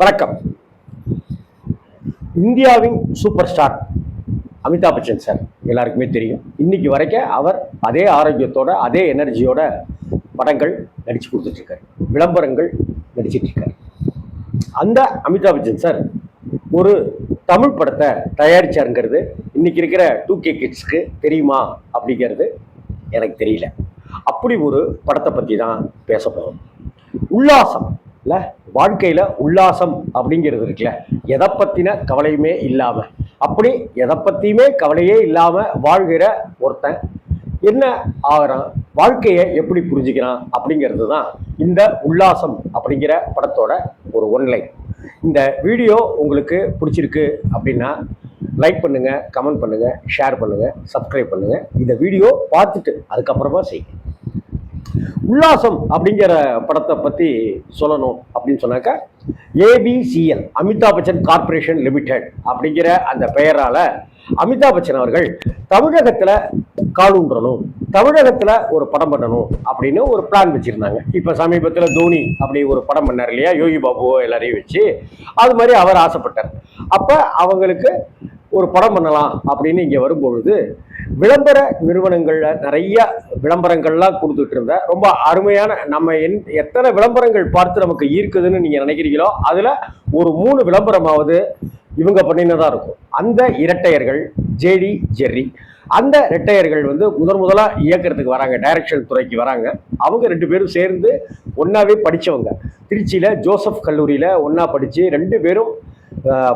வணக்கம். இந்தியாவின் super star Amitabh Bachchan sir எல்லாருக்குமே தெரியும். இன்னைக்கு வரைக்கும் அவர் அதே ஆரோக்கியத்தோட அதே எனர்ஜியோட படங்கள் நடித்து கொடுத்துட்ருக்காரு. விளம்பரங்கள் நடிச்சிட்ருக்காரு அந்த அமிதாப் பச்சன் சார் ஒரு தமிழ் படத்தை தயாரிச்சாருங்கிறது இன்னைக்கு இருக்கிற டூ கே கிட்ஸ்க்கு தெரியுமா அப்படிங்கிறது எனக்கு தெரியல. அப்படி ஒரு படத்தை பற்றி தான் பேச போகிறோம் உல்லாசம். இல்லை வாழ்க்கையில் உல்லாசம் அப்படிங்கிறது இருக்குல்ல. எதை பற்றின கவலையுமே இல்லாமல் அப்படி எதை பற்றியுமே கவலையே இல்லாமல் வாழ்கிற ஒருத்தன் என்ன ஆகிறான்? வாழ்க்கையை எப்படி புரிஞ்சுக்கிறான்? அப்படிங்கிறது தான் இந்த உல்லாசம் அப்படிங்கிற படத்தோட ஒரு ஒன்லைன். இந்த வீடியோ உங்களுக்கு பிடிச்சிருக்கு அப்படின்னா லைக் பண்ணுங்கள் கமெண்ட் பண்ணுங்கள் ஷேர் பண்ணுங்கள் சப்ஸ்கிரைப் பண்ணுங்கள் இந்த வீடியோ பார்த்துட்டு அதுக்கப்புறமா செய்யுங்க. உல்லாசம் அப்படிங்கிற படத்தை பற்றி சொல்லணும் அப்படின்னு சொன்னாக்கா ABCL Amitabh Bachchan corporation limited அப்படிங்கிற அந்த பெயரால் அமிதாப் பச்சன் அவர்கள் தமிழகத்தில் காலூன்றணும் தமிழகத்தில் ஒரு படம் பண்ணணும் அப்படின்னு ஒரு பிளான் வச்சுருந்தாங்க. இப்போ சமீபத்தில் தோனி அப்படி ஒரு படம் பண்ணார் இல்லையா? யோகி பாபு எல்லாரையும் வச்சு. அது மாதிரி அவர் ஆசைப்பட்டார். அப்போ அவங்களுக்கு ஒரு படம் பண்ணலாம் அப்படின்னு இங்கே வரும்பொழுது விளம்பர நிறுவனங்களில் நிறைய விளம்பரங்கள்லாம் கொடுத்துட்டு இருந்த ரொம்ப அருமையான நம்ம என் எத்தனை விளம்பரங்கள் பார்த்து நமக்கு ஈர்க்குதுன்னு நீங்கள் நினைக்கிறீங்களோ அதில் ஒரு மூணு விளம்பரமாவது இவங்க பண்ணினதாக இருக்கும். அந்த இரட்டையர்கள் ஜேடி ஜெர்ரி. அந்த ரெட்டையர்கள் வந்து முதன் முதலாக இயக்கிறதுக்கு வராங்க டைரக்ஷன் துறைக்கு வராங்க. அவங்க ரெண்டு பேரும் சேர்ந்து ஒன்றாவே படித்தவங்க திருச்சியில் ஜோசப் கல்லூரியில் ஒன்றா படித்து ரெண்டு பேரும்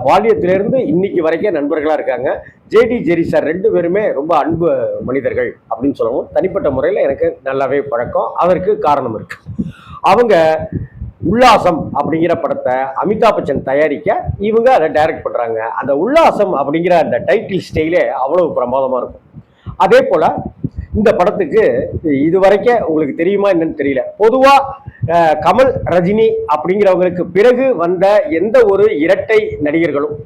பாலியத்திலிருந்து இன்னைக்கு வரைக்கும் நண்பர்களாக இருக்காங்க. ஜேடி ஜெரி சார் ரெண்டு பேருமே ரொம்ப அன்பு மனிதர்கள் அப்படின்னு சொல்லவும் தனிப்பட்ட முறையில் எனக்கு நல்லாவே பழக்கம். அதற்கு காரணம் இருக்கு. அவங்க உல்லாசம் அப்படிங்கிற படத்தை அமிதாப் பச்சன் தயாரிக்க இவங்க அதை டைரக்ட் பண்ணுறாங்க அந்த உல்லாசம் அப்படிங்கிற அந்த டைட்டில் ஸ்டைலே அவ்வளவு பிரமாதமாக இருக்கும். அதே போல் இந்த படத்துக்கு இது வரைக்கும் உங்களுக்கு தெரியுமா என்னன்னு தெரியல. பொதுவாக கமல் ரஜினி அப்படிங்கிறவங்களுக்கு பிறகு வந்த எந்த ஒரு இரட்டை நடிகர்களும்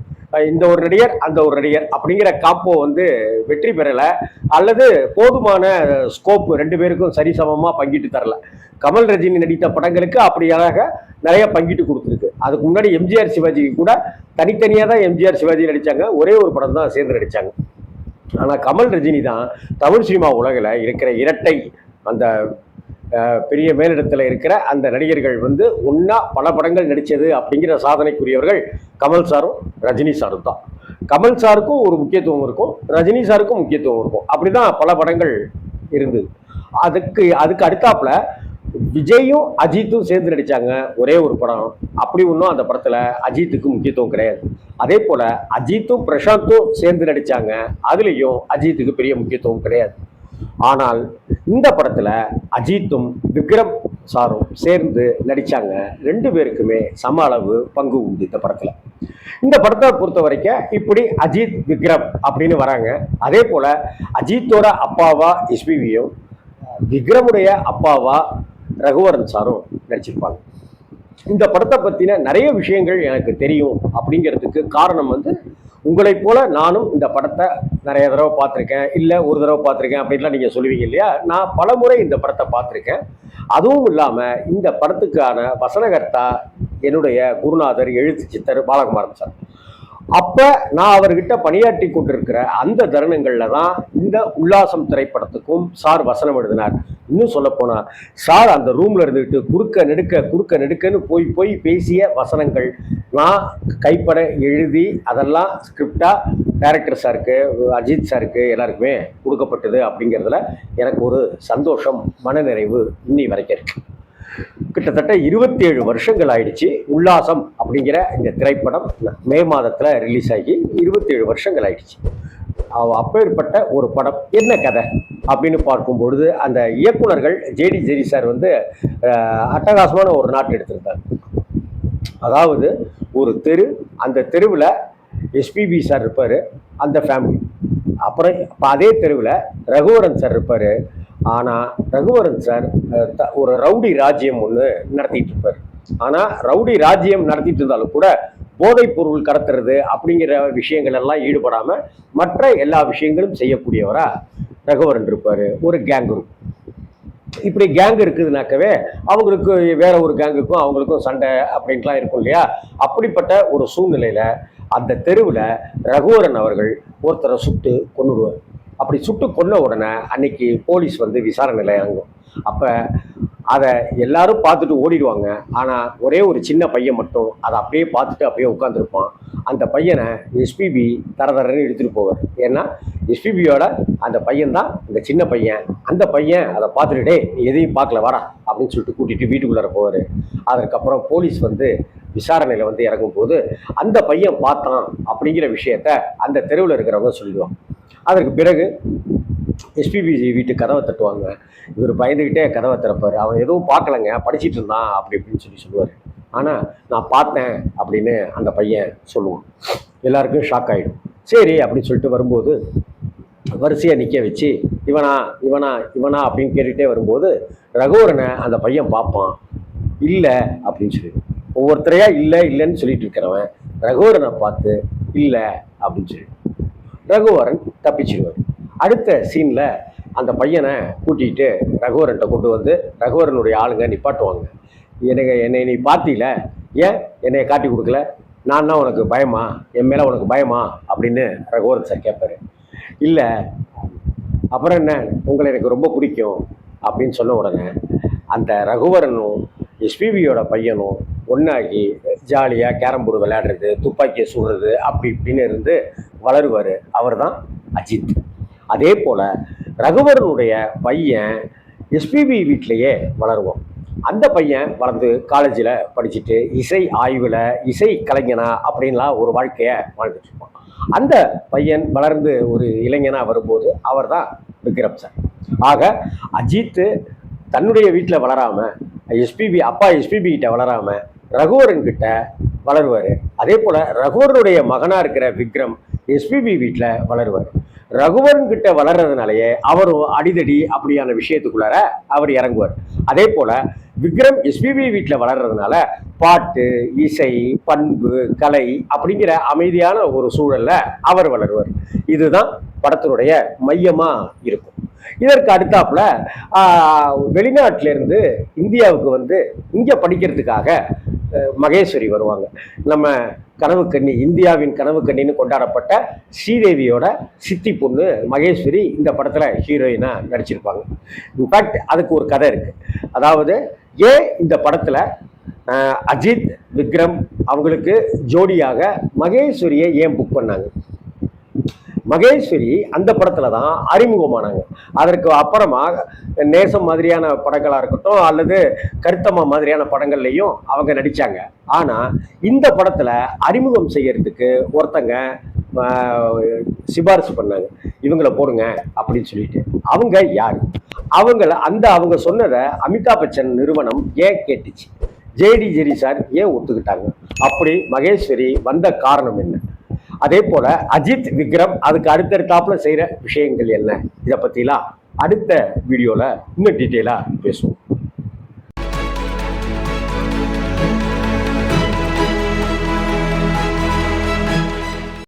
இந்த ஒரு நடிகர் அந்த ஒரு நடிகர் அப்படிங்கிற காப்போ வந்து வெற்றி பெறலை. அல்லது போதுமான ஸ்கோப் ரெண்டு பேருக்கும் சரிசமமாக பங்கிட்டு தரல. கமல் ரஜினி நடித்த படங்களுக்கு அப்படியாக நிறைய பங்கிட்டு கொடுத்துருக்கு. அதுக்கு முன்னாடி எம்ஜிஆர் சிவாஜிக்கு கூட தனித்தனியாக தான் எம்ஜிஆர் சிவாஜி நடித்தாங்க ஒரே ஒரு படம் தான் சேர்ந்து நடித்தாங்க ஆனால் கமல் ரஜினி தான் தமிழ் சினிமா உலகில் இருக்கிற இரட்டை அந்த பெரிய மேலிடத்தில் இருக்கிற அந்த நடிகர்கள் வந்து ஒன்றா பல படங்கள் நடித்தது அப்படிங்கிற சாதனைக்குரியவர்கள் கமல் சாரும் ரஜினி சாரும் தான். கமல் சாருக்கும் ஒரு முக்கியத்துவம் இருக்கும் ரஜினி சாருக்கும் முக்கியத்துவம் இருக்கும். அப்படி தான் பல படங்கள் இருந்தது. அதுக்கு அதுக்கு அடுத்தாப்புல விஜயும் அஜித்தும் சேர்ந்து நடித்தாங்க ஒரே ஒரு படம். அப்படி ஒன்றும் அந்த படத்தில் அஜித்துக்கு முக்கியத்துவம் கிடையாது. அதே போல் அஜித்தும் பிரசாந்தும் சேர்ந்து நடித்தாங்க அதுலேயும் அஜித்துக்கு பெரிய முக்கியத்துவம் கிடையாது. ஆனால் இந்த படத்தில் அஜித்தும் விக்ரம் சாரும் சேர்ந்து நடித்தாங்க ரெண்டு பேருக்குமே சம அளவு பங்கு உண்டு இந்த படத்தில். இந்த படத்தை பொறுத்த வரைக்கும் இப்படி அஜித் விக்ரம் அப்படின்னு வராங்க. அதே போல் அஜித்தோட அப்பாவா எஸ்பிவியும் விக்ரமுடைய அப்பாவா ரகுவரன் சாரும் நடிச்சிருப்பாங்க. இந்த படத்தை பற்றின நிறைய விஷயங்கள் எனக்கு தெரியும் அப்படிங்கிறதுக்கு காரணம் வந்து உங்களைப் போல நானும் இந்த படத்தை நிறைய தடவை பார்த்துருக்கேன். இல்லை ஒரு தடவை பார்த்துருக்கேன் அப்படின்லாம் நீங்கள் சொல்லுவீங்க இல்லையா? நான் பலமுறை இந்த படத்தை பார்த்துருக்கேன். அதுவும் இல்லாமல் இந்த படத்துக்கான வசனகர்த்தா என்னுடைய குருநாதர் எழுத்து சித்தர் பாலகுமாரன் சார். அப்போ நான் அவர்கிட்ட பணியாற்றி கொண்டிருக்கிற அந்த தருணங்களில் தான் இந்த உல்லாசம் திரைப்படத்துக்கும் சார் வசனம் எழுதினார். இன்னும் சொல்லப்போனால் சார் அந்த ரூமில் இருந்துக்கிட்டு குறுக்க நெடுக்க குறுக்க நெடுக்கன்னு போய் போய் பேசிய வசனங்கள் நான் கைப்பட எழுதி அதெல்லாம் ஸ்கிரிப்டாக டேரக்டர் சாருக்கு அஜித் சாருக்கு எல்லாருக்குமே கொடுக்கப்பட்டது அப்படிங்கிறதுல எனக்கு ஒரு சந்தோஷம் மனநிறைவு இன்னி வரைக்கும் இருக்கு. கிட்டத்தட்ட இருபத்தி ஏழு வருஷங்கள் ஆயிடுச்சு உல்லாசம் அப்படிங்கிற இந்த திரைப்படம் மே மாதத்தில் ரிலீஸ் ஆகி இருபத்தேழு வருஷங்கள் ஆயிடுச்சு. அப்பேற்பட்ட ஒரு படம் என்ன கதை அப்படின்னு பார்க்கும் பொழுது அந்த இயக்குனர்கள் ஜேடி ஜெரி சார் வந்து அட்டகாசமான ஒரு நாட்டு எடுத்திருந்தார். அதாவது ஒரு தெரு அந்த தெருவில் எஸ்பிபி சார் இருப்பார் அந்த ஃபேமிலி அப்புறம் இப்போ அதே தெருவில் ரகுவரன் சார் இருப்பார். ஆனால் ரகுவரன் சார் த- ஒரு ரவுடி ராஜ்யம் ஒன்று நடத்திட்டு இருப்பார் ஆனால் ரவுடி ராஜ்யம் நடத்திட்டு இருந்தாலும் கூட போதைப் பொருள் கடத்துறது அப்படிங்கிற விஷயங்கள் எல்லாம் ஈடுபடாமல் மற்ற எல்லா விஷயங்களும் செய்யக்கூடியவராக ரகுவரன் இருப்பார். ஒரு கேங் குரூப் இப்படி கேங் இருக்குதுனாக்கவே அவங்களுக்கு வேற ஒரு கேங்குக்கும் அவங்களுக்கும் சண்டை அப்படின்ட்டுலாம் இருக்கும் இல்லையா? அப்படிப்பட்ட ஒரு சூழ்நிலையில் அந்த தெருவில் ரகுவரன் அவர்கள் ஒருத்தரை சுட்டு கொன்னுடுவார். அப்படி சுட்டு கொன்ன உடனே அன்னைக்கு போலீஸ் வந்து விசாரணையில் இறங்கும். அப்போ அதை எல்லாரும் பார்த்துட்டு ஓடிடுவாங்க. ஆனால் ஒரே ஒரு சின்ன பையன் மட்டும் அதை அப்படியே பார்த்துட்டு அப்படியே உட்காந்துருப்பான் அந்த பையனை எஸ்பிபி தர தரன்னு எடுத்துகிட்டு போவார். ஏன்னா எஸ்பிபியோட அந்த பையன் தான் இந்த சின்ன பையன். அந்த பையன் அதை பார்த்துட்டு நீ எதையும் பார்க்கல வாடா அப்படின்னு சொல்லிட்டு கூட்டிகிட்டு வீட்டுக்குள்ளார போவார். அதற்கப்புறம் போலீஸ் வந்து விசாரணையில் வந்து இறங்கும்போது அந்த பையன் பார்த்தான் அப்படிங்கிற விஷயத்த அந்த தெருவில் இருக்கிறவங்க சொல்லிடுவாங்க. அதற்கு பிறகு எஸ்பிபி வீட்டு கதவை தட்டுவாங்க. இவர் பயந்துக்கிட்டே கதவை திறப்பார். அவன் எதுவும் பார்க்கலங்க படிச்சுட்டு இருந்தான் அப்படி இப்படின்னு சொல்லி சொல்லுவார். ஆனால் நான் பார்த்தேன் அப்படின்னு அந்த பையன் சொல்லுவான். எல்லாருக்கும் ஷாக் ஆகிடும் சரி அப்படின்னு சொல்லிட்டு வரும்போது வரிசையாக நிற்க வச்சு இவனா இவனா இவனா அப்படின்னு கேட்டுகிட்டே வரும்போது ரகுவரனை அந்த பையன் பார்ப்பான். இல்லை அப்படின்னு சொல்லி. ஒவ்வொருத்தரையா இல்லை இல்லைன்னு சொல்லிட்டு இருக்கிறவன் ரகுவரனை பார்த்து இல்லை அப்படின்னு சொல்லி. ரகுவரன் தப்பிச்சிடுவார். அடுத்த சீனில் அந்த பையனை கூட்டிகிட்டு ரகுவரன்ட்ட கொண்டு வந்து ரகுவரனுடைய ஆளுங்க நிப்பாட்டுவாங்க. எனக்கு என்னை நீ பார்த்தீல ஏன் என்னை காட்டி கொடுக்கல? நான்னா உனக்கு பயமா? என் மேலே உனக்கு பயமா? அப்படின்னு ரகுவரன் சார் கேட்பாரு இல்லை அப்புறம் என்ன? உங்களை எனக்கு ரொம்ப பிடிக்கும் அப்படின்னு சொன்ன உடனே அந்த ரகுவரனும் எஸ்பிபியோட பையனும் ஒன்றாகி ஜாலியாக கேரம் போர்டு விளையாடுறது துப்பாக்கியை சுடுறது அப்படி இப்படின்னு இருந்து வளருவார். அவர் தான் அஜித். அதே போல் ரகுவரனுடைய பையன் எஸ்பிபி வீட்டிலையே வளருவான். அந்த பையன் வளர்ந்து காலேஜில் படிச்சுட்டு இசை ஆய்வில் இசை கலைஞனா அப்படின்லாம் ஒரு வாழ்க்கையை வாழ்ந்துட்டு இருப்பான். அந்த பையன் வளர்ந்து ஒரு இளைஞனாக வரும்போது அவர் தான் விக்ரம் சார் ஆக அஜித்து தன்னுடைய வீட்டில் வளராமல் எஸ்பிபி அப்பா எஸ்பிபி கிட்ட வளராமல் ரகுவரன் கிட்ட வளருவார். அதே போல் ரகுவரனுடைய மகனாக இருக்கிற விக்ரம் எஸ்பிபி வீட்டில் வளருவார். ரகுவரன் கிட்ட வளர்றதுனாலயே அவரும் அடிதடி அப்படியான விஷயத்துக்குள்ளார அவர் இறங்குவார். அதே போல் விக்ரம் எஸ்பிபி வீட்டில் வளர்றதுனால பாட்டு இசை பண்பு கலை அப்படிங்கிற அமைதியான ஒரு சூழல்ல அவர் வளருவார். இதுதான் படத்தினுடைய மையமாக இருக்கும். இதற்கு அடுத்தாப்புல வெளிநாட்டிலேருந்து இந்தியாவுக்கு வந்து இங்கே படிக்கிறதுக்காக மகேஸ்வரி வருவாங்க. நம்ம கனவு கண்ணி இந்தியாவின் கனவு கண்ணின்னு கொண்டாடப்பட்ட ஸ்ரீதேவியோட சித்தி பொண்ணு மகேஸ்வரி இந்த படத்தில் ஹீரோயினாக நடிச்சிருப்பாங்க. இன்ஃபேக்ட் அதுக்கு ஒரு கதை இருக்குது அதாவது ஏன் இந்த படத்தில் அஜித் விக்ரம் அவங்களுக்கு ஜோடியாக மகேஸ்வரியை ஏன் புக் பண்ணாங்க? மகேஸ்வரி அந்த படத்தில் தான் அறிமுகமானாங்க. அதற்கு அப்புறமா நேசம் மாதிரியான படங்களாக இருக்கட்டும் அல்லது கருத்தம்மா மாதிரியான படங்கள்லையும் அவங்க நடித்தாங்க ஆனால் இந்த படத்தில் அறிமுகம் செய்கிறதுக்கு ஒருத்தங்க சிபாரிசு பண்ணாங்க. இவங்களை போடுங்க அப்படின்னு சொல்லிட்டு. அவங்க யார்? அவங்கள அந்த அவங்க சொன்னதை அமிதாப் பச்சன் நிறுவனம் ஏன் கேட்டுச்சு? ஜேடி ஜெரி சார் ஏன் ஒத்துக்கிட்டாங்க? அப்படி மகேஸ்வரி வந்த காரணம் என்ன? அதே போல அஜித் விக்ரம் அதுக்கு அடுத்தடுத்தாப்புல செய்கிற விஷயங்கள் என்ன? இதை பற்றிலாம் அடுத்த வீடியோவில் இன்னும் டீட்டெயிலாக பேசுவோம்.